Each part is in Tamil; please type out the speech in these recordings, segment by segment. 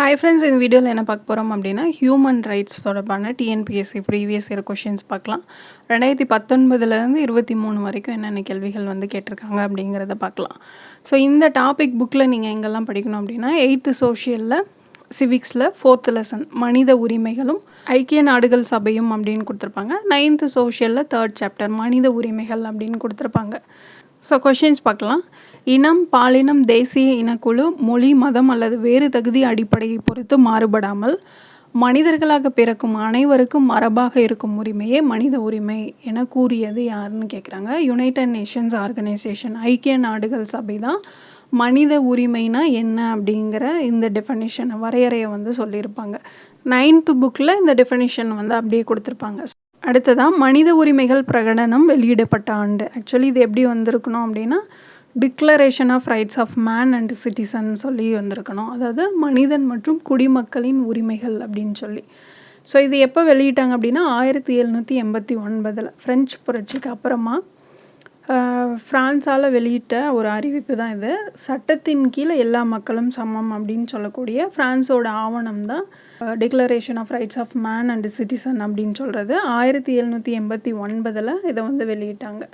ஹாய் ஃப்ரெண்ட்ஸ் இந்த வீடியோவில் என்ன பார்க்க போகிறோம் அப்படின்னா ஹியூமன் ரைட்ஸ் தொடர்பான டிஎன்பிஎஸ்சி ப்ரீவியஸ் இயர் கொஷின்ஸ் பார்க்கலாம். ரெண்டாயிரத்தி பத்தொன்பதுலேருந்து இருபத்தி மூணு வரைக்கும் என்னென்ன கேள்விகள் வந்து கேட்டிருக்காங்க அப்படிங்கிறத பார்க்கலாம். ஸோ இந்த டாபிக் புக்கில் நீங்கள் எங்கெல்லாம் படிக்கணும் அப்படின்னா எயித்து சோஷியலில் சிவிக்ஸில் ஃபோர்த் லெசன் மனித உரிமைகளும் ஐக்கிய நாடுகள் சபையும் அப்படின்னு கொடுத்துருப்பாங்க. நைன்த்து சோஷியலில் தேர்ட் சாப்டர் மனித உரிமைகள் அப்படின்னு கொடுத்துருப்பாங்க. ஸோ கொஷின்ஸ் பார்க்கலாம். இனம் பாலினம் தேசிய இனக்குழு மொழி மதம் அல்லது வேறு தகுதி அடிப்படையை பொறுத்து மாறுபடாமல் மனிதர்களாக பிறக்கும் அனைவருக்கும் மரபாக இருக்கும் உரிமையே மனித உரிமை என கூறியது யாருன்னு கேட்குறாங்க யுனைடெட் நேஷன்ஸ் ஆர்கனைசேஷன் ஐக்கிய நாடுகள் சபை தான் மனித உரிமைனா என்ன அப்படிங்கிற இந்த டெஃபனிஷனை வரையறையை வந்து சொல்லியிருப்பாங்க. நைன்த்து புக்கில் இந்த டெஃபனிஷன் வந்து அப்படியே கொடுத்துருப்பாங்க. அடுத்ததாக மனித உரிமைகள் பிரகடனம் வெளியிடப்பட்ட ஆண்டு. ஆக்சுவலி இது எப்படி வந்திருக்கணும் அப்படின்னா declaration of rights of man and citizen சொல்லி வந்திருக்கணும். அதாவது மனிதன் மற்றும் குடிமக்களின் உரிமைகள் அப்படின்னு சொல்லி. ஸோ இது எப்போ வெளியிட்டாங்க அப்படின்னா ஆயிரத்தி எழுநூற்றி எண்பத்தி ஒன்பதில். ஃப்ரெஞ்ச் புரட்சிக்கு அப்புறமா ஃப்ரான்ஸால் வெளியிட்ட ஒரு அறிவிப்பு தான் இது. சட்டத்தின் கீழே எல்லா மக்களும் சமம் அப்படின்னு சொல்லக்கூடிய ஃப்ரான்ஸோட ஆவணம் தான் declaration of rights of man and citizen அப்படின்னு சொல்கிறது ஆயிரத்தி எழுநூற்றி எண்பத்தி ஒன்பதில் இதை வந்து வெளியிட்டாங்க.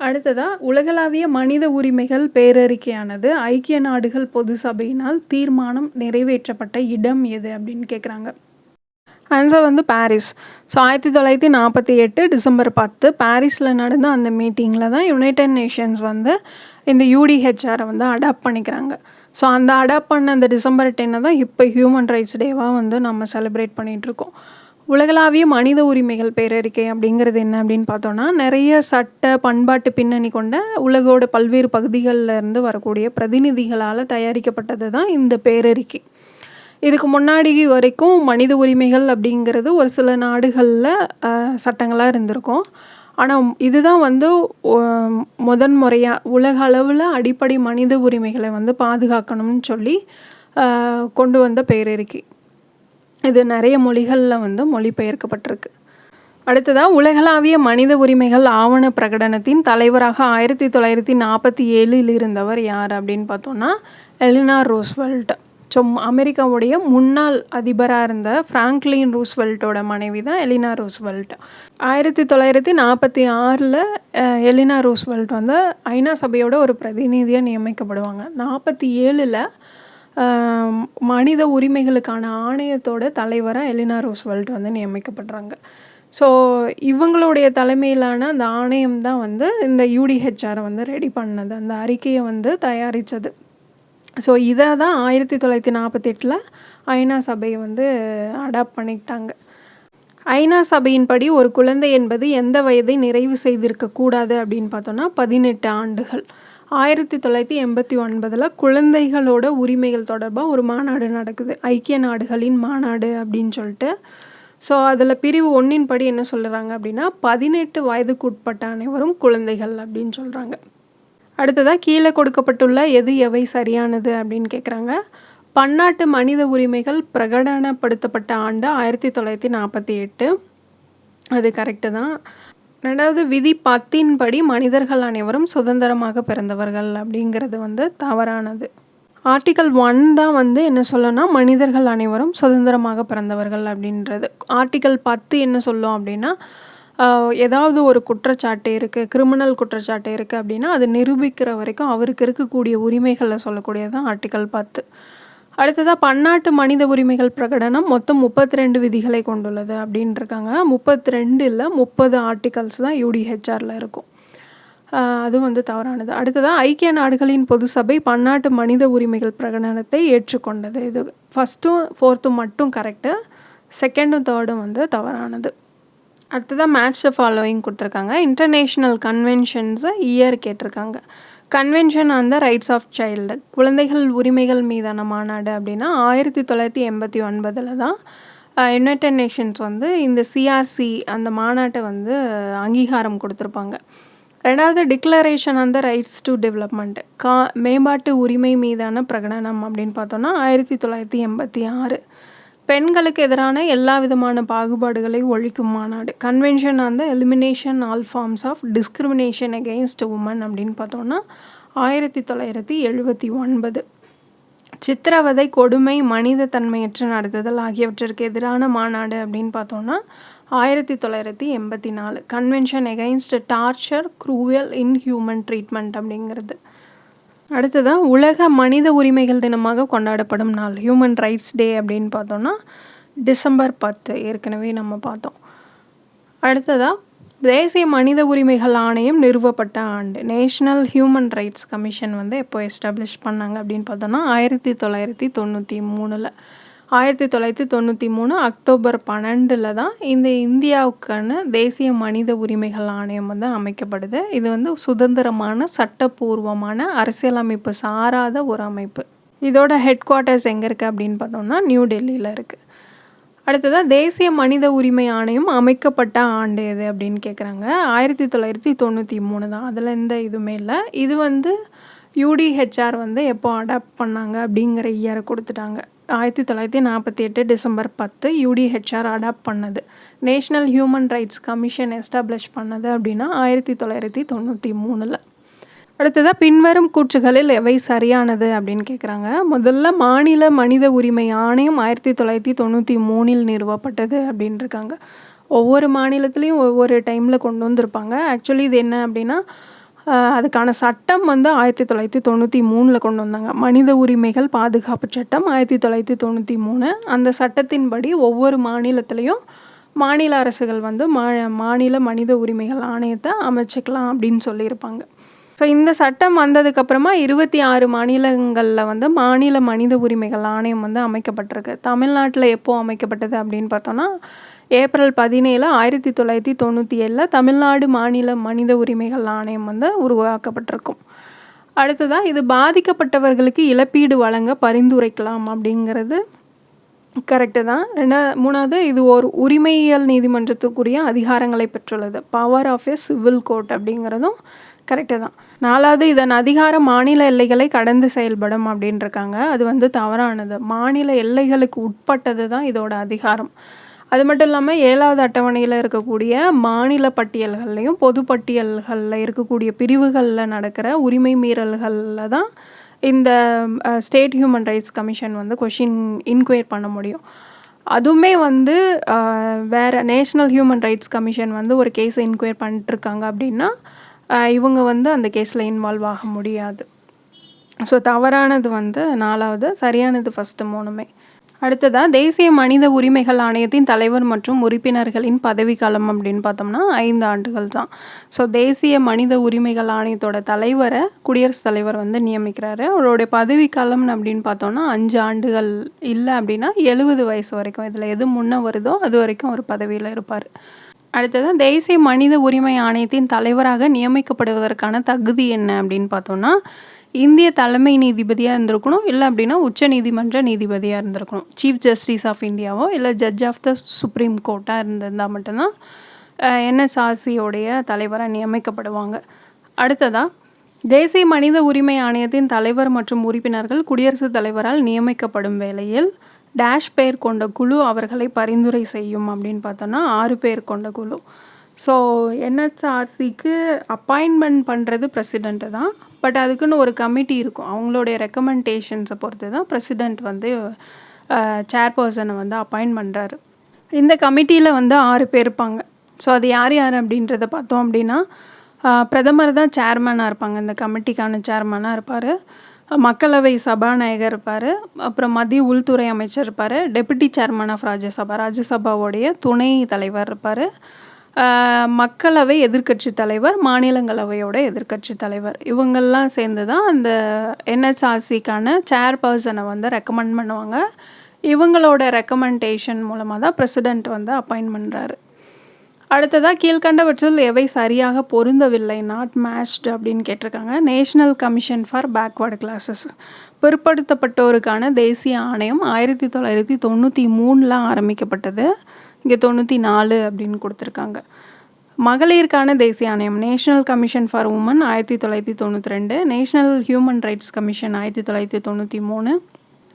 அடுத்ததாக உலகளாவிய மனித உரிமைகள் பேரறிக்கையானது ஐக்கிய நாடுகள் பொது சபையினால் தீர்மானம் நிறைவேற்றப்பட்ட இடம் எது அப்படின்னு கேட்குறாங்க ஆன்சர் வந்து பாரிஸ் ஸோ ஆயிரத்தி தொள்ளாயிரத்தி நாற்பத்தி எட்டு டிசம்பர் பத்து பாரிஸில் நடந்த அந்த மீட்டிங்கில் தான் யுனைடெட் நேஷன்ஸ் வந்து இந்த யூடிஹெச்ஆரை வந்து அடாப்ட் பண்ணிக்கிறாங்க. ஸோ அந்த அடாப்ட் பண்ண அந்த டிசம்பர் டென்னை தான் இப்போ ஹியூமன் ரைட்ஸ் டேவாக வந்து நம்ம செலிப்ரேட் பண்ணிகிட்ருக்கோம் உலகளாவிய மனித உரிமைகள் பேரறிக்கை அப்படிங்கிறது என்ன அப்படின்னு பார்த்தோன்னா நிறைய சட்ட பண்பாட்டு பின்னணி கொண்ட உலகோட பல்வேறு பகுதிகளில் இருந்து வரக்கூடிய பிரதிநிதிகளால் தயாரிக்கப்பட்டது தான் இந்த பேரறிக்கை. இதுக்கு முன்னாடி வரைக்கும் மனித உரிமைகள் அப்படிங்கிறது ஒரு சில நாடுகளில் சட்டங்களாக இருந்திருக்கும். ஆனால் இதுதான் வந்து முதன் முறையாக உலக அளவில் அடிப்படை மனித உரிமைகளை வந்து பாதுகாக்கணும்னு சொல்லி கொண்டு வந்த பேரறிக்கை இது நிறைய மொழிகளில் வந்து மொழிபெயர்க்கப்பட்டிருக்கு. அடுத்ததாக உலகளாவிய மனித உரிமைகள் ஆவண பிரகடனத்தின் தலைவராக ஆயிரத்தி தொள்ளாயிரத்தி நாற்பத்தி ஏழில் இருந்தவர் யார் அப்படின்னு பார்த்தோன்னா எலினா ரோஸ்வெல்ட். ஸோ அமெரிக்காவுடைய முன்னாள் அதிபராக இருந்த ஃப்ராங்க்லின் ரூஸ்வெல்ட்டோட மனைவி தான் எலினா ரூஸ்வெல்ட் ஆயிரத்தி தொள்ளாயிரத்தி நாற்பத்தி ஆறில் எலினா ரூஸ்வெல்ட் வந்து ஐநா சபையோட ஒரு பிரதிநிதியாக நியமிக்கப்படுவாங்க. நாற்பத்தி ஏழில் மனித உரிமைகளுக்கான ஆணையத்தோட தலைவராக எலினா ரூஸ்வெல்ட் வந்து நியமிக்கப்படுறாங்க. ஸோ இவங்களுடைய தலைமையிலான அந்த ஆணையம் தான் வந்து இந்த யூடிஹெச்ஆரை வந்து ரெடி பண்ணது. அந்த அறிக்கையை வந்து தயாரித்தது ஸோ இதை தான் ஆயிரத்தி தொள்ளாயிரத்தி நாற்பத்தெட்டில் ஐநா சபை வந்து அடாப்ட் பண்ணிக்கிட்டாங்க. ஐநா சபையின்படி ஒரு குழந்தை என்பது எந்த வயதை நிறைவு செய்திருக்கக்கூடாது அப்படின்னு பார்த்தோன்னா பதினெட்டு ஆண்டுகள். ஆயிரத்தி தொள்ளாயிரத்தி எண்பத்தி ஒன்பதில் குழந்தைகளோட உரிமைகள் தொடர்பாக ஒரு மாநாடு நடக்குது. ஐக்கிய நாடுகளின் மாநாடு அப்படின்னு சொல்லிட்டு. ஸோ அதில் பிரிவு ஒன்றின் படி என்ன சொல்கிறாங்க அப்படின்னா பதினெட்டு வயதுக்கு உட்பட்ட அனைவரும் குழந்தைகள் அப்படின்னு சொல்கிறாங்க அடுத்ததாக கீழே கொடுக்கப்பட்டுள்ள எது எவை சரியானது அப்படின்னு கேட்குறாங்க பன்னாட்டு மனித உரிமைகள் பிரகடனப்படுத்தப்பட்ட ஆண்டு ஆயிரத்தி தொள்ளாயிரத்தி நாற்பத்தி எட்டு. அது கரெக்டு தான். ரெண்டாவது விதி பத்தின் படி மனிதர்கள் அனைவரும் சுதந்திரமாக பிறந்தவர்கள் அப்படிங்கிறது வந்து தவறானது. ஆர்டிக்கல் ஒன் தான் வந்து என்ன சொல்லணும்னா மனிதர்கள் அனைவரும் சுதந்திரமாக பிறந்தவர்கள் அப்படின்றது. ஆர்டிக்கல் பத்து என்ன சொல்லும் அப்படின்னா ஏதாவது ஒரு குற்றச்சாட்டு இருக்குது கிரிமினல் குற்றச்சாட்டு இருக்குது அப்படின்னா அது நிரூபிக்கிற வரைக்கும் அவருக்கு இருக்கக்கூடிய உரிமைகளை சொல்லக்கூடியது தான் ஆர்டிக்கல் பத்து. அடுத்ததாக பன்னாட்டு மனித உரிமைகள் பிரகடனம் மொத்தம் முப்பத்தி ரெண்டு விதிகளை கொண்டுள்ளது அப்படின்ட்டுருக்காங்க முப்பத்தி ரெண்டு இல்லை முப்பது ஆர்டிகல்ஸ் தான் யூடிஹெச்ஆரில் இருக்கும். அது வந்து தவறானது. அடுத்ததாக ஐக்கிய நாடுகளின் பொது சபை பன்னாட்டு மனித உரிமைகள் பிரகடனத்தை ஏற்றுக்கொண்டது. இது ஃபஸ்ட்டும் ஃபோர்த்தும் மட்டும் கரெக்டு செகண்டும் தேர்டும் வந்து தவறானது. அடுத்ததாக மேட்ச் த ஃபாலோயிங் கொடுத்துருக்காங்க. இன்டர்நேஷ்னல் கன்வென்ஷன்ஸை இயர் கேட்டிருக்காங்க. Convention on the rights of child குழந்தைகள் உரிமைகள் மீதான மாநாடு அப்படின்னா ஆயிரத்தி தொள்ளாயிரத்தி எண்பத்தி ஒன்பதில் தான் யுனைடெட் நேஷன்ஸ் வந்து இந்த சிஆர்சி அந்த மாநாட்டை வந்து அங்கீகாரம் கொடுத்துருப்பாங்க. ரெண்டாவது declaration on the rights to development கா மேம்பாட்டு உரிமை மீதான பிரகடனம் அப்படின்னு பார்த்தோன்னா ஆயிரத்தி தொள்ளாயிரத்தி எண்பத்தி ஆறு. பெண்களுக்கு எதிரான எல்லா விதமான பாகுபாடுகளை ஒழிக்கும் மாநாடு. Convention on the elimination all forms of discrimination against women அப்படின்னு பார்த்தோன்னா ஆயிரத்தி தொள்ளாயிரத்தி எழுபத்தி ஒன்பது. சித்திரவதை கொடுமை மனித தன்மையற்ற நடத்துதல் ஆகியவற்றிற்கு எதிரான மாநாடு அப்படின்னு பார்த்தோன்னா ஆயிரத்தி தொள்ளாயிரத்தி எண்பத்தி நாலு. Convention against torture cruel inhuman treatment அப்படிங்கிறது. அடுத்ததாக உலக மனித உரிமைகள் தினமாக கொண்டாடப்படும் நாள் ஹியூமன் ரைட்ஸ் டே அப்படின்னு பார்த்தோன்னா டிசம்பர் பத்து ஏற்கனவே நம்ம பார்த்தோம். அடுத்ததாக தேசிய மனித உரிமைகள் ஆணையம் நிறுவப்பட்ட ஆண்டு நேஷ்னல் ஹியூமன் ரைட்ஸ் கமிஷன் வந்து எப்போ எஸ்டாப்ளிஷ் பண்ணாங்க அப்படின்னு பார்த்தோன்னா ஆயிரத்தி தொள்ளாயிரத்தி தொண்ணூற்றி மூணில். ஆயிரத்தி தொள்ளாயிரத்தி தொண்ணூற்றி மூணு அக்டோபர் பன்னெண்டில் தான் இந்த இந்தியாவுக்கான தேசிய மனித உரிமைகள் ஆணையம் வந்து அமைக்கப்படுது. இது வந்து சுதந்திரமான சட்டப்பூர்வமான அரசியலமைப்பு சாராத ஒரு அமைப்பு. இதோட ஹெட் குவார்ட்டர்ஸ் எங்கே இருக்குது அப்படின்னு பார்த்தோம்னா நியூ டெல்லியில் இருக்குது அடுத்ததாக தேசிய மனித உரிமை ஆணையம் அமைக்கப்பட்ட ஆண்டு எது அப்படின்னு கேட்குறாங்க ஆயிரத்தி தொள்ளாயிரத்தி தொண்ணூற்றி மூணு தான். அதில் எந்த இதுவுமே இல்லை. இது வந்து யூடிஹெச்ஆர் வந்து எப்போ அடாப்ட் பண்ணாங்க அப்படிங்கிற இயரை கொடுத்துட்டாங்க. ஆயிரத்தி தொள்ளாயிரத்தி நாற்பத்தி எட்டு டிசம்பர் பத்து யூடிஹெச்ஆர் அடாப்ட் பண்ணது. National human rights commission establish பண்ணது அப்படின்னா ஆயிரத்தி தொள்ளாயிரத்தி தொண்ணூற்றி மூணில். அடுத்ததாக பின்வரும் கூற்றுகளில் எவை சரியானது அப்படின்னு கேட்குறாங்க முதல்ல மாநில மனித உரிமை ஆணையம் ஆயிரத்தி தொள்ளாயிரத்தி தொண்ணூற்றி மூணில் நிறுவப்பட்டது அப்படின்னு இருக்காங்க. ஒவ்வொரு மாநிலத்துலேயும் ஒவ்வொரு டைமில் கொண்டு வந்திருப்பாங்க. ஆக்சுவலி இது என்ன அப்படின்னா அதுக்கான சட்டம் வந்து ஆயிரத்தி தொள்ளாயிரத்தி தொண்ணூற்றி மூணில் கொண்டு வந்தாங்க. மனித உரிமைகள் பாதுகாப்பு சட்டம் ஆயிரத்தி தொள்ளாயிரத்தி தொண்ணூற்றி மூணு. அந்த சட்டத்தின்படி ஒவ்வொரு மாநிலத்திலையும் மாநில அரசுகள் வந்து மா மாநில மனித உரிமைகள் ஆணையத்தை அமைச்சிக்கலாம் அப்படின்னு சொல்லியிருப்பாங்க. ஸோ இந்த சட்டம் வந்ததுக்கப்புறமா இருபத்தி ஆறு மாநிலங்களில் வந்து மாநில மனித உரிமைகள் ஆணையம் வந்து அமைக்கப்பட்டிருக்கு. தமிழ்நாட்டில் எப்போது அமைக்கப்பட்டது அப்படின்னு பார்த்தோன்னா ஏப்ரல் பதினேழு ஆயிரத்தி தொள்ளாயிரத்தி தொண்ணூற்றி ஏழில் தமிழ்நாடு மாநில மனித உரிமைகள் ஆணையம் வந்து உருவாக்கப்பட்டிருக்கும். அடுத்ததாக இது பாதிக்கப்பட்டவர்களுக்கு இழப்பீடு வழங்க பரிந்துரைக்கலாம் அப்படிங்கிறது கரெக்டு தான். ரெண்டா மூணாவது இது ஒரு உரிமையியல் நீதிமன்றத்திற்குரிய அதிகாரங்களை பெற்றுள்ளது. Power of a civil court அப்படிங்கிறதும் கரெக்டு தான். நாலாவது இதன் அதிகாரம் மாநில எல்லைகளை கடந்து செயல்படும் அப்படின்ட்டுருக்காங்க அது வந்து தவறானது. மாநில எல்லைகளுக்கு உட்பட்டது தான் இதோட அதிகாரம். அது மட்டும் இல்லாமல் ஏழாவது அட்டவணையில் இருக்கக்கூடிய மாநில பட்டியல்கள்லையும் பொது பட்டியல்களில் இருக்கக்கூடிய பிரிவுகளில் நடக்கிற உரிமை மீறல்களில் தான் இந்த ஸ்டேட் ஹியூமன் ரைட்ஸ் கமிஷன் வந்து கொஷின் இன்கொயர் பண்ண முடியும். அதுவுமே வந்து வேறு நேஷ்னல் ஹியூமன் ரைட்ஸ் கமிஷன் வந்து ஒரு கேஸை இன்கொயர் பண்ணிட்டுருக்காங்க அப்படின்னா இவங்க வந்து அந்த கேஸில் இன்வால்வ் ஆக முடியாது. ஸோ தவறானது வந்து நாலாவது சரியானது ஃபஸ்ட்டு மூணுமே. அடுத்ததாக தேசிய மனித உரிமைகள் ஆணையத்தின் தலைவர் மற்றும் உறுப்பினர்களின் பதவிக்காலம் அப்படின்னு பார்த்தோம்னா ஐந்து ஆண்டுகள் தான். ஸோ தேசிய மனித உரிமைகள் ஆணையத்தோட தலைவரை குடியரசுத் தலைவர் வந்து நியமிக்கிறாரு. அவருடைய பதவிக்காலம் அப்படின்னு பார்த்தோம்னா அஞ்சு ஆண்டுகள் இல்லை அப்படின்னா எழுபது வயசு வரைக்கும். இதில் எது முன்னே வருதோ அது வரைக்கும் ஒரு பதவியில் இருப்பார். அடுத்தது தேசிய மனித உரிமை ஆணையத்தின் தலைவராக நியமிக்கப்படுவதற்கான தகுதி என்ன அப்படின்னு பார்த்தோம்னா இந்திய தலைமை நீதிபதியாக இருந்திருக்கணும். இல்லை அப்படின்னா உச்ச நீதிமன்ற நீதிபதியாக இருந்திருக்கணும். சீஃப் ஜஸ்டிஸ் ஆஃப் இந்தியாவோ இல்லை ஜட்ஜ் ஆஃப் த சுப்ரீம் கோர்ட்டாக இருந்திருந்தால் மட்டும்தான் என்எஸ்ஆர்சியோடைய தலைவராக நியமிக்கப்படுவாங்க. அடுத்ததாக தேசிய மனித உரிமை ஆணையத்தின் தலைவர் மற்றும் உறுப்பினர்கள் குடியரசுத் தலைவரால் நியமிக்கப்படும் வேளையில் டேஷ் பெயர் கொண்ட குழு அவர்களை பரிந்துரை செய்யும் அப்படின்னு பார்த்தோன்னா ஆறு பேர் கொண்ட குழு. ஸோ என்ஹெச்ஆர்சிக்கு அப்பாயின்மெண்ட் பண்ணுறது ப்ரெசிடெண்ட்டு தான் பட் அதுக்குன்னு ஒரு கமிட்டி இருக்கும். அவங்களுடைய ரெக்கமெண்டேஷன்ஸை பொறுத்து தான் ப்ரெசிடெண்ட் வந்து சேர்பர்சனை வந்து அப்பாயின்ட் பண்ணுறாரு இந்த கமிட்டியில் வந்து ஆறு பேர் இருப்பாங்க. ஸோ அது யார் யார் அப்படின்றத பார்த்தோம் அப்படின்னா பிரதமர் தான் சேர்மனாக இருப்பாங்க. இந்த கமிட்டிக்கான சேர்மனாக இருப்பார். மக்களவை சபாநாயகர் இருப்பார். அப்புறம் மத்திய உள்துறை அமைச்சர் இருப்பார். Deputy chairman of Rajya Sabha. ராஜ்யசபாவுடைய துணை தலைவர் இருப்பார். மக்களவை எதிர்கட்சி தலைவர் மாநிலங்களவையோட எதிர்கட்சி தலைவர். இவங்கெல்லாம் சேர்ந்து தான் அந்த என்எஸ்ஆர்சிக்கான சேர்பர்சனை வந்து ரெக்கமெண்ட் பண்ணுவாங்க. இவங்களோட ரெக்கமெண்டேஷன் மூலமாக தான் ப்ரெசிடெண்ட் வந்து அப்பாயின்ட் பண்ணுறாரு அடுத்ததாக கீழ்கண்டவற்றில் எவை சரியாக பொருந்தவில்லை நாட் மேட்ச்டு அப்படின்னு கேட்டிருக்காங்க. National commission for backward classes பிற்படுத்தப்பட்டோருக்கான தேசிய ஆணையம் ஆயிரத்தி தொள்ளாயிரத்தி தொண்ணூற்றி மூணில் ஆரம்பிக்கப்பட்டது. இங்கே தொண்ணூற்றி நாலு அப்படின்னு கொடுத்துருக்காங்க. மகளிருக்கான தேசிய ஆணையம் நேஷனல் கமிஷன் ஃபார் உமன் ஆயிரத்தி தொள்ளாயிரத்தி தொண்ணூற்றி ரெண்டு நேஷனல் ஹியூமன் ரைட்ஸ் கமிஷன் ஆயிரத்தி தொள்ளாயிரத்தி தொண்ணூற்றி மூணு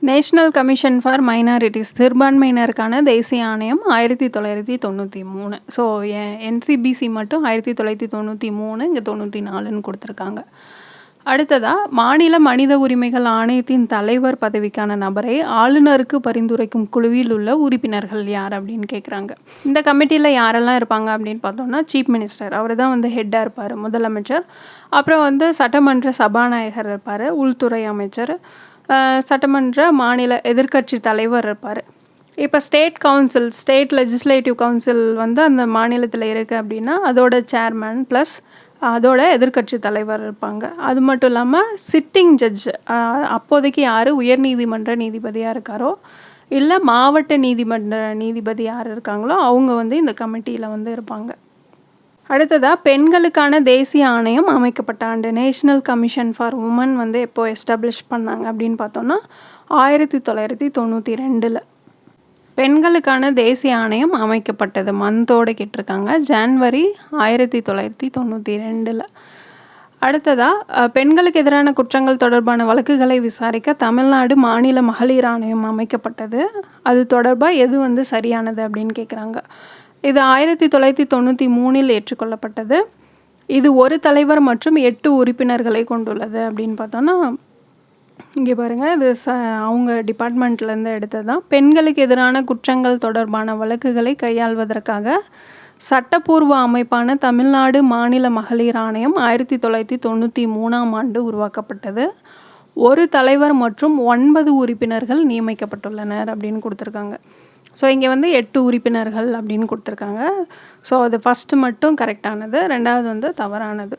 நேஷ்னல் கமிஷன் ஃபார் மைனாரிட்டிஸ் சிறுபான்மையினருக்கான தேசிய ஆணையம் ஆயிரத்தி தொள்ளாயிரத்தி தொண்ணூற்றி மூணு. ஸோ என்சிபிசி மட்டும் ஆயிரத்தி தொள்ளாயிரத்தி தொண்ணூற்றி மூணு இங்கே தொண்ணூற்றி நாலுன்னு கொடுத்துருக்காங்க. அடுத்ததாக மாநில மனித உரிமைகள் ஆணையத்தின் தலைவர் பதவிக்கான நபரை ஆளுநருக்கு பரிந்துரைக்கும் குழுவில் உள்ள உறுப்பினர்கள் யார் அப்படின்னு கேட்குறாங்க இந்த கமிட்டியில் யாரெல்லாம் இருப்பாங்க அப்படின்னு பார்த்தோம்னா சீஃப் மினிஸ்டர் அவர் தான் வந்து ஹெட்டாக இருப்பார் முதலமைச்சர். அப்புறம் வந்து சட்டமன்ற சபாநாயகர் இருப்பார் உள்துறை அமைச்சர். சட்டமன்ற மாநில எதிர்க்கட்சி தலைவர் இருப்பார். இப்போ state council state legislative council வந்து அந்த மாநிலத்தில் இருக்குது அப்படின்னா அதோட சேர்மேன் ப்ளஸ் அதோட எதிர்க்கட்சி தலைவர் இருப்பாங்க. அது மட்டும் இல்லாமல் சிட்டிங் ஜட்ஜ் அப்போதைக்கு யார்? உயர்நீதிமன்ற நீதிபதியாக இருக்காரோ? இல்லை மாவட்ட நீதிமன்ற நீதிபதி யார் இருக்காங்களோ அவங்க வந்து இந்த கமிட்டியில் வந்து இருப்பாங்க. அடுத்ததாக பெண்களுக்கான தேசிய ஆணையம் அமைக்கப்பட்ட ஆண்டு நேஷ்னல் கமிஷன் ஃபார் உமன் வந்து எப்போது எஸ்டாப்ளிஷ் பண்ணாங்க அப்படின்னு பார்த்தோன்னா ஆயிரத்தி தொள்ளாயிரத்தி தொண்ணூற்றி ரெண்டில். பெண்களுக்கான தேசிய ஆணையம் அமைக்கப்பட்டது. மந்தோடு கேட்டிருக்காங்க. ஜான்வரி ஆயிரத்தி தொள்ளாயிரத்தி தொண்ணூற்றி ரெண்டில். அடுத்ததாக பெண்களுக்கு எதிரான குற்றங்கள் தொடர்பான வழக்குகளை விசாரிக்க தமிழ்நாடு மாநில மகளிர் ஆணையம் அமைக்கப்பட்டது. அது தொடர்பாக எது வந்து சரியானது அப்படின்னு கேட்குறாங்க இது ஆயிரத்தி தொள்ளாயிரத்தி தொண்ணூற்றி மூணில் ஏற்றுக்கொள்ளப்பட்டது. இது ஒரு தலைவர் மற்றும் எட்டு உறுப்பினர்களை கொண்டுள்ளது அப்படின்னு பார்த்தோன்னா இங்கே பாருங்கள் இது ச அவங்க டிபார்ட்மெண்ட்லேருந்து எடுத்தது தான். பெண்களுக்கு எதிரான குற்றங்கள் தொடர்பான வழக்குகளை கையாள்வதற்காக சட்டப்பூர்வ அமைப்பான தமிழ்நாடு மாநில மகளிர் ஆணையம் ஆயிரத்தி தொள்ளாயிரத்தி தொண்ணூற்றி மூணாம் ஆண்டு உருவாக்கப்பட்டது. ஒரு தலைவர் மற்றும் ஒன்பது உறுப்பினர்கள் நியமிக்கப்பட்டுள்ளனர் அப்படின்னு கொடுத்துருக்காங்க. ஸோ இங்கே வந்து எட்டு உறுப்பினர்கள் அப்படின்னு கொடுத்துருக்காங்க. ஸோ அது ஃபஸ்ட்டு மட்டும் கரெக்டானது ரெண்டாவது வந்து தவறானது.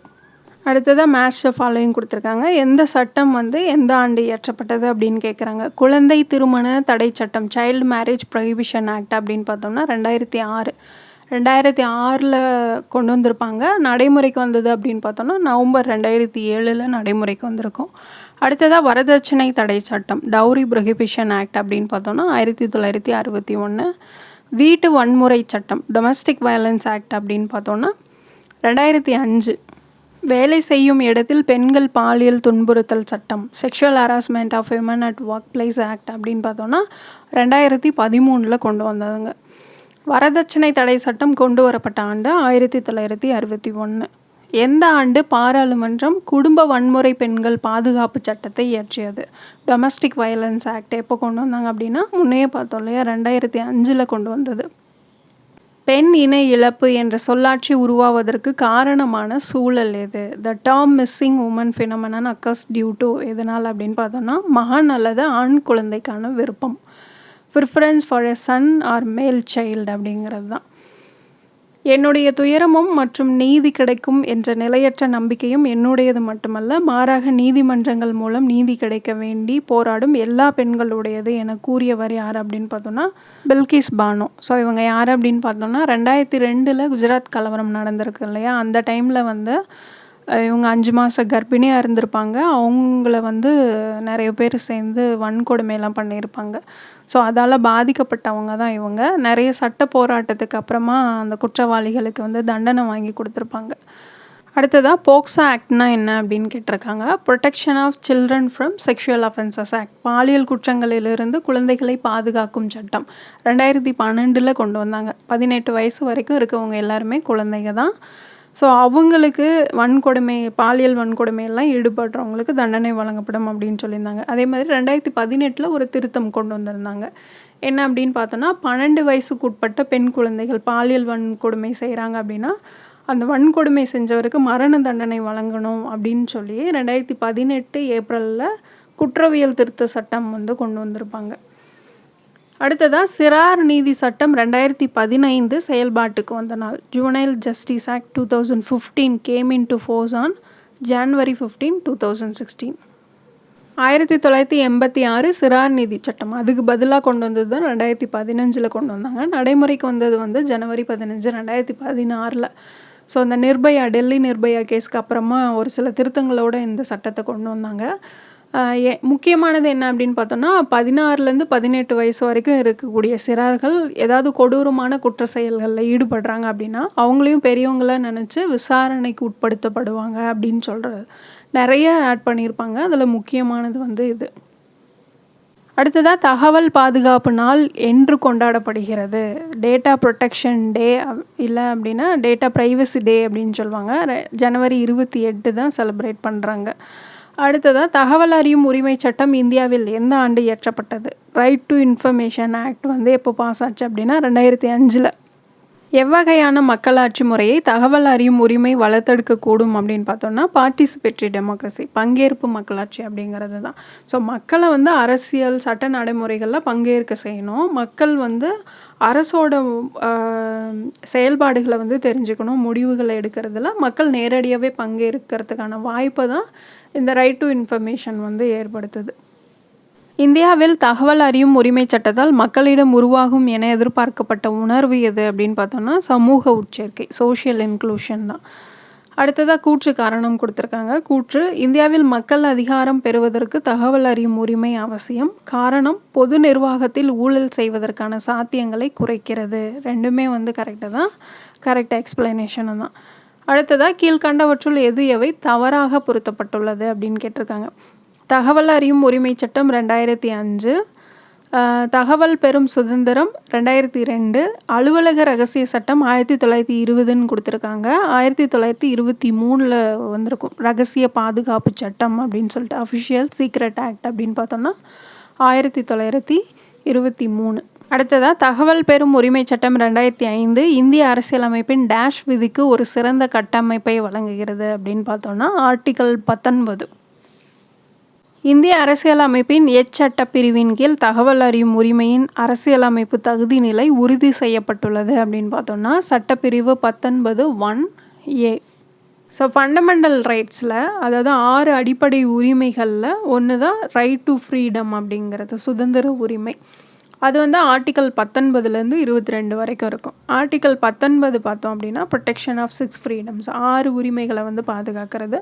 அடுத்ததாக மேட்ச் ஃபாலோயிங் கொடுத்துருக்காங்க. எந்த சட்டம் வந்து எந்த ஆண்டு இயற்றப்பட்டது அப்படின்னு கேட்குறாங்க குழந்தை திருமண தடை சட்டம் சைல்டு மேரேஜ் ப்ரொஹிபிஷன் ஆக்ட் அப்படின்னு பார்த்தோம்னா ரெண்டாயிரத்தி ஆறு. ரெண்டாயிரத்தி ஆறில் கொண்டு வந்திருப்பாங்க. நடைமுறைக்கு வந்தது அப்படின்னு பார்த்தோம்னா நவம்பர் ரெண்டாயிரத்தி ஏழில் நடைமுறைக்கு வந்திருக்கும். அடுத்ததாக வரதட்சணை தடை சட்டம் டவுரி ப்ரொஹிபிஷன் ஆக்ட் அப்படின்னு பார்த்தோம்னா ஆயிரத்தி தொள்ளாயிரத்தி அறுபத்தி ஒன்று வீட்டு வன்முறை சட்டம் டொமஸ்டிக் வயலன்ஸ் ஆக்ட் அப்படின்னு பார்த்தோம்னா ரெண்டாயிரத்தி அஞ்சு. வேலை செய்யும் இடத்தில் பெண்கள் பாலியல் துன்புறுத்தல் சட்டம் sexual harassment of women at work place act அப்படின்னு பார்த்தோன்னா ரெண்டாயிரத்தி பதிமூணில் கொண்டு வந்ததுங்க. வரதட்சணை தடை சட்டம் கொண்டு வரப்பட்ட ஆண்டு ஆயிரத்தி தொள்ளாயிரத்தி அறுபத்தி ஒன்று எந்த ஆண்டு பாராளுமன்றம் குடும்ப வன்முறை பெண்கள் பாதுகாப்பு சட்டத்தை இயற்றியது? டொமஸ்டிக் வயலன்ஸ் ஆக்ட் எப்போ கொண்டு வந்தாங்க அப்படின்னா முன்னையே பார்த்தோம் இல்லையா ரெண்டாயிரத்தி அஞ்சில் கொண்டு வந்தது. பெண் இன இழப்பு என்ற சொல்லாட்சி உருவாவதற்கு காரணமான சூழல் எது? The term missing women phenomenon occurs due to எதனால் அப்படின்னு பார்த்தோன்னா மகன் அல்லது ஆண் குழந்தைக்கான விருப்பம். Preference for a son or male child அப்படிங்கிறது தான். என்னுடைய துயரமும் மற்றும் நீதி கிடைக்கும் என்ற நிலையற்ற நம்பிக்கையும் என்னுடையது மட்டுமல்ல மாறாக நீதிமன்றங்கள் மூலம் நீதி கிடைக்க வேண்டி போராடும் எல்லா பெண்களுடையது என கூறியவர் யார் அப்படின்னு பார்த்தோன்னா பில்கிஸ் பானோ. ஸோ இவங்க யார் அப்படின்னு பார்த்தோன்னா ரெண்டாயிரத்தி ரெண்டில் குஜராத் கலவரம் நடந்திருக்கு இல்லையா? அந்த டைமில் வந்து இவங்க அஞ்சு மாத கர்ப்பிணியாக இருந்திருப்பாங்க. அவங்கள வந்து நிறைய பேர் சேர்ந்து வன்கொடுமையெல்லாம் பண்ணியிருப்பாங்க. ஸோ அதால் பாதிக்கப்பட்டவங்க தான் இவங்க. நிறைய சட்ட போராட்டத்துக்கு அப்புறமா அந்த குற்றவாளிகளுக்கு வந்து தண்டனை வாங்கி கொடுத்துருப்பாங்க. அடுத்ததாக போக்சோ ஆக்ட்னா என்ன அப்படின்னு கேட்டிருக்காங்க. Protection of children from sexual offences act பாலியல் குற்றங்களிலிருந்து குழந்தைகளை பாதுகாக்கும் சட்டம். ரெண்டாயிரத்தி பன்னெண்டில் கொண்டு வந்தாங்க. பதினெட்டு வயசு வரைக்கும் இருக்கவங்க எல்லாருமே குழந்தைங்க தான். ஸோ அவங்களுக்கு வன்கொடுமை பாலியல் வன்கொடுமையெல்லாம் ஈடுபடுறவங்களுக்கு தண்டனை வழங்கப்படும் அப்படின்னு சொல்லியிருந்தாங்க. அதே மாதிரி ரெண்டாயிரத்தி பதினெட்டில் ஒரு திருத்தம் கொண்டு வந்திருந்தாங்க. என்ன அப்படின்னு பார்த்தோன்னா பன்னெண்டு வயசுக்கு உட்பட்ட பெண் குழந்தைகள் பாலியல் வன்கொடுமை செய்கிறாங்க அப்படின்னா அந்த வன்கொடுமை செஞ்சவருக்கு மரண தண்டனை வழங்கணும் அப்படின்னு சொல்லி ரெண்டாயிரத்தி பதினெட்டு ஏப்ரலில் குற்றவியல் திருத்த சட்டம் வந்து கொண்டு வந்திருப்பாங்க. அடுத்ததாக சிறார் நீதி சட்டம் ரெண்டாயிரத்தி பதினைந்து செயல்பாட்டுக்கு வந்த நாள். Juvenile justice act two thousand fifteen came into force on January fifteen two thousand sixteen ஆயிரத்தி தொள்ளாயிரத்தி எண்பத்தி ஆறு சிறார் நீதி சட்டம். அதுக்கு பதிலாக கொண்டு வந்தது தான் ரெண்டாயிரத்தி பதினஞ்சில் கொண்டு வந்தாங்க. நடைமுறைக்கு வந்தது வந்து ஜனவரி பதினஞ்சு ரெண்டாயிரத்தி பதினாறில். ஸோ அந்த நிர்பயா டெல்லி நிர்பயா கேஸ்க்கு அப்புறமா ஒரு சில திருத்தங்களோட இந்த சட்டத்தை கொண்டு வந்தாங்க. முக்கியமானது என்ன அப்படின்னு பார்த்தோன்னா பதினாறுலேருந்து பதினெட்டு வயசு வரைக்கும் இருக்கக்கூடிய சிறார்கள் ஏதாவது கொடூரமான குற்ற செயல்களில் ஈடுபடுறாங்க அப்படின்னா அவங்களையும் பெரியவங்களாக நினச்சி விசாரணைக்கு உட்படுத்தப்படுவாங்க அப்படின்னு சொல்கிறது நிறைய ஆட் பண்ணியிருப்பாங்க. அதில் முக்கியமானது வந்து இது. அடுத்ததாக தகவல் பாதுகாப்பு நாள் என்று கொண்டாடப்படுகிறது. டேட்டா ப்ரொடெக்ஷன் டே இல்லை அப்படின்னா டேட்டா ப்ரைவசி டே அப்படின்னு சொல்லுவாங்க. ஜனவரி இருபத்தி எட்டு தான் செலிப்ரேட் பண்ணுறாங்க அடுத்ததாக தகவல் அறியும் உரிமை சட்டம் இந்தியாவில் எந்த ஆண்டு இயற்றப்பட்டது? ரைட் டு இன்ஃபர்மேஷன் ஆக்ட் வந்து எப்போ பாஸ் ஆச்சு அப்படின்னா ரெண்டாயிரத்தி அஞ்சில். எவ்வகையான மக்களாட்சி முறையை தகவல் அறியும் உரிமை வளர்த்தெடுக்கக்கூடும் அப்படின்னு பார்த்தோம்னா பார்ட்டிசிபேட்டரி டெமோக்ரஸி பங்கேற்பு மக்களாட்சி அப்படிங்கிறது தான். ஸோ மக்களை வந்து அரசியல் சட்ட நடைமுறைகளில் பங்கேற்க செய்யணும். மக்கள் வந்து அரசோட செயல்பாடுகளை வந்து தெரிஞ்சுக்கணும் முடிவுகளை எடுக்கிறதுல மக்கள் நேரடியாகவே பங்கேற்கிறதுக்கான வாய்ப்பை தான் இந்த ரைட் டு இன்ஃபர்மேஷன் வந்து ஏற்படுத்துது. இந்தியாவில் தகவல் அறியும் உரிமை சட்டத்தால் மக்களிடம் உருவாகும் என எதிர்பார்க்கப்பட்ட உணர்வு எது அப்படின்னு பார்த்தோம்னா சமூக உட்சேர்க்கை சோஷியல் இன்க்ளூஷன் தான். அடுத்ததாக கூற்று காரணம் கொடுத்துருக்காங்க. கூற்று இந்தியாவில் மக்கள் அதிகாரம் பெறுவதற்கு தகவல் அறியும் உரிமை அவசியம். காரணம் பொது நிர்வாகத்தில் ஊழல் செய்வதற்கான சாத்தியங்களை குறைக்கிறது. ரெண்டுமே வந்து கரெக்டு தான். கரெக்ட் எக்ஸ்பிளனேஷன் தான். அடுத்ததாக கீழ்கண்டவற்றுள் எது எவை தவறாக பொருத்தப்பட்டுள்ளது அப்படின்னு கேட்டிருக்காங்க. தகவல் அறியும் உரிமை சட்டம் ரெண்டாயிரத்தி அஞ்சு. தகவல் பெறும் சுதந்திரம் ரெண்டாயிரத்தி ரெண்டு. அலுவலக ரகசிய சட்டம் ஆயிரத்தி தொள்ளாயிரத்தி இருபதுன்னு கொடுத்துருக்காங்க. ஆயிரத்தி தொள்ளாயிரத்தி இருபத்தி மூணில் வந்திருக்கும். ரகசிய பாதுகாப்பு சட்டம் அப்படின்னு சொல்லிட்டு அஃபிஷியல் சீக்ரெட் ஆக்ட் அப்படின்னு பார்த்தோம்னா ஆயிரத்தி தொள்ளாயிரத்தி இருபத்தி மூணு. அடுத்ததாக தகவல் பெறும் உரிமை சட்டம் ரெண்டாயிரத்தி ஐந்து. இந்திய அரசியலமைப்பின் டேஷ் விதிக்கு ஒரு சிறந்த கட்டமைப்பை வழங்குகிறது அப்படின்னு பார்த்தோம்னா ஆர்டிகல் பத்தொன்பது. இந்திய அரசியலமைப்பின் எச்சட்ட பிரிவின் கீழ் தகவல் அறியும் உரிமையின் அரசியலமைப்பு தகுதி நிலை உறுதி செய்யப்பட்டுள்ளது அப்படின்னு பார்த்தோம்னா சட்டப்பிரிவு பத்தொன்பது ஒன் ஏ ஸோ ஃபண்டமெண்டல் ரைட்ஸில் அதாவது ஆறு அடிப்படை உரிமைகளில் ஒன்று தான் ரைட் டு ஃப்ரீடம் அப்படிங்கிறது சுதந்திர உரிமை. அது வந்து ஆர்டிக்கல் பத்தொன்பதுலேருந்து இருபத்தி ரெண்டு வரைக்கும் இருக்கும். ஆர்டிக்கல் பத்தொன்பது பார்த்தோம் அப்படின்னா ப்ரொடெக்ஷன் ஆஃப் சிக்ஸ் ஃப்ரீடம்ஸ் ஆறு உரிமைகளை வந்து பாதுகாக்கிறது.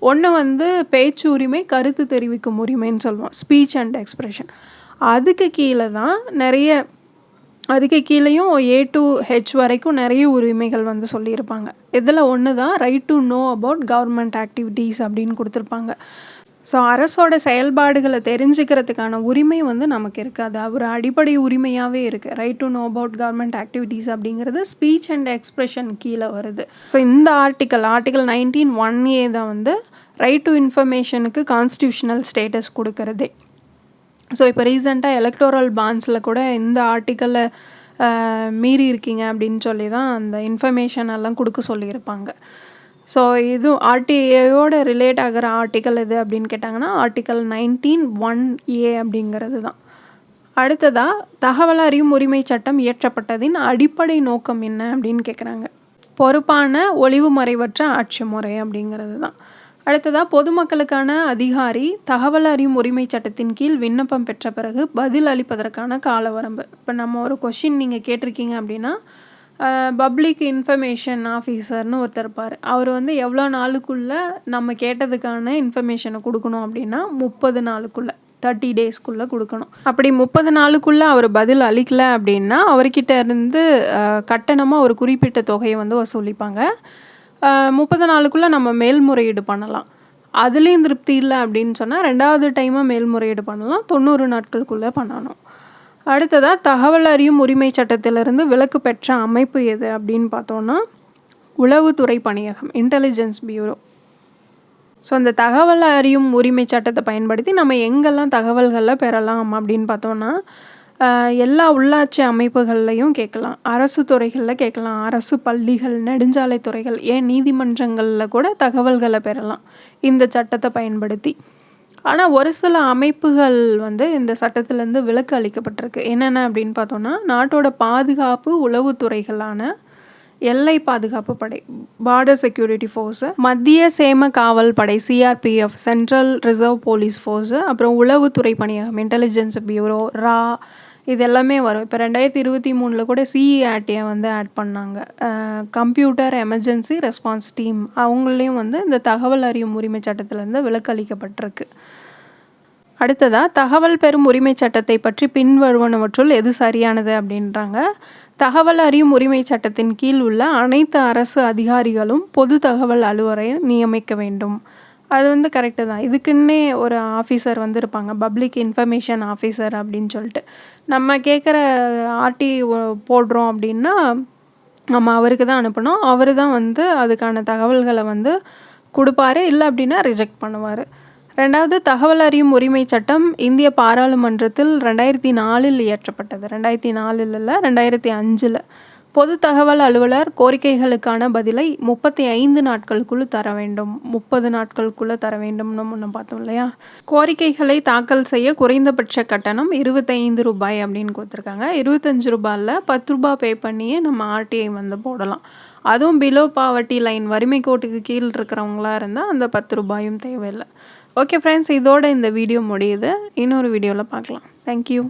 ஒன்று வந்து பேச்சு உரிமை கருத்து தெரிவிக்கும் உரிமைன்னு சொல்லுவோம். ஸ்பீச் அண்ட் எக்ஸ்ப்ரெஷன் அதுக்கு கீழே தான் நிறைய அதுக்கு கீழேயும் ஏ டு ஹெச் வரைக்கும் நிறைய உரிமைகள் வந்து சொல்லியிருப்பாங்க. இதில் ஒன்று தான் right to know about government activities அப்படின்னு கொடுத்துருப்பாங்க. ஸோ அரசோட செயல்பாடுகளை தெரிஞ்சுக்கிறதுக்கான உரிமை வந்து நமக்கு இருக்குது. அது ஒரு அடிப்படை உரிமையாகவே இருக்குது right to know about government activities அப்படிங்கிறது ஸ்பீச் அண்ட் எக்ஸ்பிரஷன் கீழே வருது. ஸோ இந்த article article nineteen one A தான் வந்து ரைட் டு இன்ஃபர்மேஷனுக்கு கான்ஸ்டியூஷனல் ஸ்டேட்டஸ் கொடுக்கறதே. ஸோ இப்போ ரீசெண்டாக எலக்டோரல் பாண்ட்ஸில் கூட இந்த ஆர்டிக்கலை மீறி இருக்கீங்க அப்படின்னு சொல்லி தான் அந்த இன்ஃபர்மேஷன் எல்லாம் கொடுக்க சொல்லியிருப்பாங்க. ஸோ இது ஆர்டிஏயோட ரிலேட் ஆகிற ஆர்டிக்கல் எது அப்படின்னு கேட்டாங்கன்னா ஆர்டிக்கல் நைன்டீன் ஒன் ஏ அப்படிங்கிறது தான். அடுத்ததாக தகவல் அறியும் உரிமை சட்டம் இயற்றப்பட்டதின் அடிப்படை நோக்கம் என்ன அப்படின்னு கேட்குறாங்க பொறுப்பான ஒளிவு மறைவற்ற ஆட்சி முறை அப்படிங்கிறது தான். அடுத்ததாக பொதுமக்களுக்கான அதிகாரி தகவல் அறியும் உரிமை சட்டத்தின் கீழ் விண்ணப்பம் பெற்ற பிறகு பதில் அளிப்பதற்கான கால வரம்பு இப்போ நம்ம ஒரு கொஷின் நீங்கள் கேட்டிருக்கீங்க அப்படின்னா பப்ளிக் இன்ஃபர்மேஷன் ஆஃபீஸர்னு ஒருத்தர் இருப்பார். அவர் வந்து எவ்வளோ நாளுக்குள்ளே நம்ம கேட்டதுக்கான இன்ஃபர்மேஷனை கொடுக்கணும் அப்படின்னா முப்பது நாளுக்குள்ளே தேர்ட்டி டேஸ்க்குள்ளே கொடுக்கணும். அப்படி முப்பது நாளுக்குள்ளே அவர் பதில் அளிக்கல அப்படின்னா அவர்கிட்ட இருந்து கட்டணமாக ஒரு குறிப்பிட்ட தொகையை வந்து வசூலிப்பாங்க. முப்பது நாளுக்குள்ளே நம்ம மேல்முறையீடு பண்ணலாம். அதுலேயும் திருப்தி இல்லை அப்படின்னு சொன்னால் ரெண்டாவது டைமாக மேல்முறையீடு பண்ணலாம். தொண்ணூறு நாட்களுக்குள்ளே பண்ணணும். அடுத்ததாக தகவல் அறியும் உரிமை சட்டத்திலிருந்து விலக்கு பெற்ற அமைப்பு எது அப்படின்னு பார்த்தோன்னா உளவுத்துறை பணியகம் இன்டெலிஜென்ஸ் பியூரோ ஸோ அந்த தகவல் அறியும் உரிமை சட்டத்தை பயன்படுத்தி நம்ம எங்கெல்லாம் தகவல்களை பெறலாம் அப்படின்னு பார்த்தோன்னா எல்லா உள்ளாட்சி அமைப்புகள்லையும் கேட்கலாம். அரசு துறைகளில் கேட்கலாம். அரசு பள்ளிகள் நெடுஞ்சாலை துறைகள் ஏன் நீதிமன்றங்களில் கூட தகவல்களை பெறலாம். இந்த சட்டத்தை பயன்படுத்தி. ஆனால் ஒரு சில அமைப்புகள் வந்து இந்த சட்டத்திலேருந்து விலக்கு அளிக்கப்பட்டிருக்கு. என்னென்ன அப்படின்னு பார்த்தோன்னா நாட்டோட பாதுகாப்பு உளவுத்துறைகளான எல்லை பாதுகாப்பு படை பார்டர் செக்யூரிட்டி ஃபோர்ஸு மத்திய சேம காவல் படை CRPF central reserve police force அப்புறம் உளவுத்துறை பணியகம் இன்டெலிஜென்ஸ் பியூரோ ரா இது எல்லாமே வரும். இப்போ ரெண்டாயிரத்தி இருபத்தி மூணில் கூட சிஇஆர்டியை வந்து ஆட் பண்ணாங்க. கம்ப்யூட்டர் எமர்ஜென்சி ரெஸ்பான்ஸ் டீம் அவங்களையும் வந்து இந்த தகவல் அறியும் உரிமை சட்டத்திலேருந்து விலக்கு அளிக்கப்பட்டிருக்கு அடுத்ததாக தகவல் பெறும் உரிமை சட்டத்தை பற்றி பின்வருவனவற்றுள் எது சரியானது அப்படின்றாங்க. தகவல் அறியும் உரிமை சட்டத்தின் கீழ் உள்ள அனைத்து அரசு அதிகாரிகளும் பொது தகவல் அலுவலரை நியமிக்க வேண்டும். அது வந்து கரெக்டு தான். இதுக்குன்னே ஒரு ஆஃபீஸர் வந்து இருப்பாங்க. பப்ளிக் இன்ஃபர்மேஷன் ஆஃபீஸர் அப்படின்னு சொல்லிட்டு. நம்ம கேட்குற ஆர்டி போடுறோம் அப்படின்னா நம்ம அவருக்கு தான் அனுப்பணும். அவர் தான் வந்து அதுக்கான தகவல்களை வந்து கொடுப்பாரு. இல்லை அப்படின்னா ரிஜெக்ட் பண்ணுவார். ரெண்டாவது தகவல் அறியும் உரிமை சட்டம் இந்திய பாராளுமன்றத்தில் ரெண்டாயிரத்தி நாலில் இயற்றப்பட்டது. ரெண்டாயிரத்தி நாலில் இல்லை ரெண்டாயிரத்தி அஞ்சில். பொது தகவல் அலுவலர் கோரிக்கைகளுக்கான பதிலை முப்பத்தி ஐந்து நாட்களுக்குள்ளே தர வேண்டும். முப்பது நாட்களுக்குள்ளே தர வேண்டும்னு முன்ன பார்த்தோம் இல்லையா? கோரிக்கைகளை தாக்கல் செய்ய குறைந்தபட்ச கட்டணம் இருபத்தைந்து ரூபாய் அப்படின்னு கொடுத்துருக்காங்க. இருபத்தஞ்சு ரூபாயில் பத்து ரூபாய் பே பண்ணியே நம்ம ஆர்டிஐ வந்து போடலாம். அதுவும் பிலோ பாவர்ட்டி லைன் வறுமை கோட்டுக்கு கீழ் இருக்கிறவங்களா இருந்தால் அந்த பத்து ரூபாயும் தேவையில்லை. ஓகே ஃப்ரெண்ட்ஸ் இதோட இந்த வீடியோ முடியுது. இன்னொரு வீடியோவில் பார்க்கலாம். தேங்க்யூ